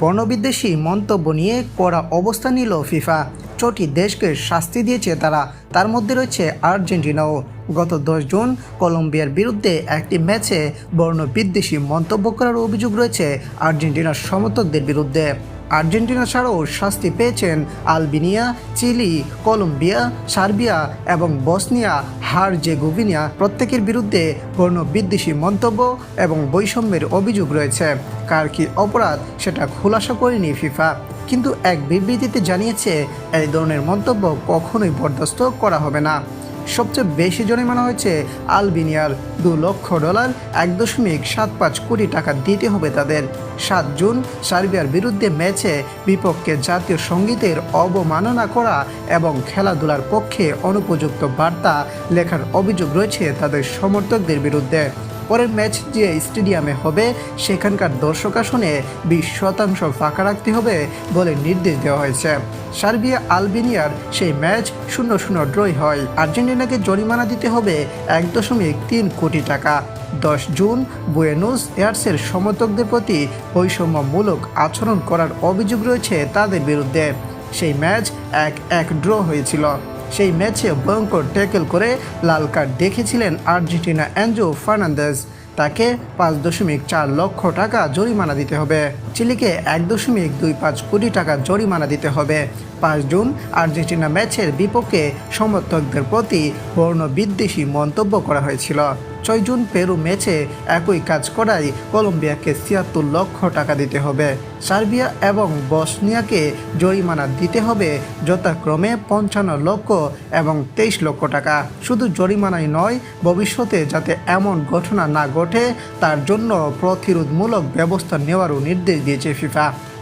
বর্ণবিদ্বেষী মন্তব্য নিয়ে কড়া অবস্থান নিল ফিফা। ছটি দেশকে শাস্তি দিয়েছে তারা। তার মধ্যে রয়েছে আর্জেন্টিনাও। গত দশ জুন কলম্বিয়ার বিরুদ্ধে একটি ম্যাচে বর্ণবিদ্বেষী মন্তব্য করার অভিযোগ রয়েছে আর্জেন্টিনার সমর্থকদের বিরুদ্ধে। আর্জেন্টিনা ছাড়াও শাস্তি পেয়েছেন আলবেনিয়া, চিলি, কলম্বিয়া, সার্বিয়া এবং বসনিয়া। হার হারজেগোভিনা প্রত্যেকের বিরুদ্ধে বর্ণবিদ্বেষী মন্তব্য এবং বৈষম্যের অভিযোগ রয়েছে। কার কি অপরাধ সেটা খোলাসা করেনি ফিফা। কিন্তু এক বিবৃতিতে জানিয়েছে, এই ধরনের মন্তব্য কখনোই বরদাস্ত করা হবে না। সবচেয়ে বেশি জরিমানা হয়েছে আলবিনিয়ার দু লক্ষ ডলার, এক দশমিক সাত পাঁচ কোটি টাকা দিতে হবে তাদের। সাত জুন সার্বিয়ার বিরুদ্ধে ম্যাচে বিপক্ষে জাতীয় সঙ্গীতের অবমাননা করা এবং খেলাধুলার পক্ষে অনুপযুক্ত বার্তা লেখার অভিযোগ রয়েছে তাদের সমর্থকদের বিরুদ্ধে। পরের ম্যাচ যে স্টেডিয়ামে হবে, সেখানকার দর্শক আসনে বিশ শতাংশ ফাঁকা রাখতে হবে বলে নির্দেশ দেওয়া হয়েছে। সার্বিয়া আলবেনিয়ার সেই ম্যাচ শূন্য শূন্য ড্রই হয়। আর্জেন্টিনাকে জরিমানা দিতে হবে এক দশমিক তিন কোটি টাকা। দশ জুন বুয়েনোস এয়ার্সের সমর্থকদের প্রতি বৈষম্যমূলক আচরণ করার অভিযোগ রয়েছে তাদের বিরুদ্ধে। সেই ম্যাচ এক এক ড্র হয়েছিল। সেই ম্যাচে ভয়ঙ্কর ট্যাকেল করে লাল কার্ড দেখেছিলেন আর্জেন্টিনা অ্যাঞ্জো ফার্নান্দেজ। তাকে পাঁচ দশমিক চার লক্ষ টাকা জরিমানা দিতে হবে। চিলিকে এক দশমিক দুই পাঁচ কোটি টাকা জরিমানা দিতে হবে। পাঁচ জুন আর্জেন্টিনা ম্যাচের বিপক্ষে সমর্থকদের প্রতি বর্ণ বিদ্বেষী মন্তব্য করা হয়েছিল। ছয় জুন পেরু ম্যাচে একই কাজ করায় কলম্বিয়াকে ছিয়াত্তর লক্ষ টাকা দিতে হবে। সার্বিয়া এবং বসনিয়াকে জরিমানা দিতে হবে যথাক্রমে পঞ্চান্ন লক্ষ এবং তেইশ লক্ষ টাকা। শুধু জরিমানাই নয়, ভবিষ্যতে যাতে এমন ঘটনা না ঘটে, তার জন্য প্রতিরোধমূলক ব্যবস্থা নেওয়ারও নির্দেশ দিয়েছে ফিফা।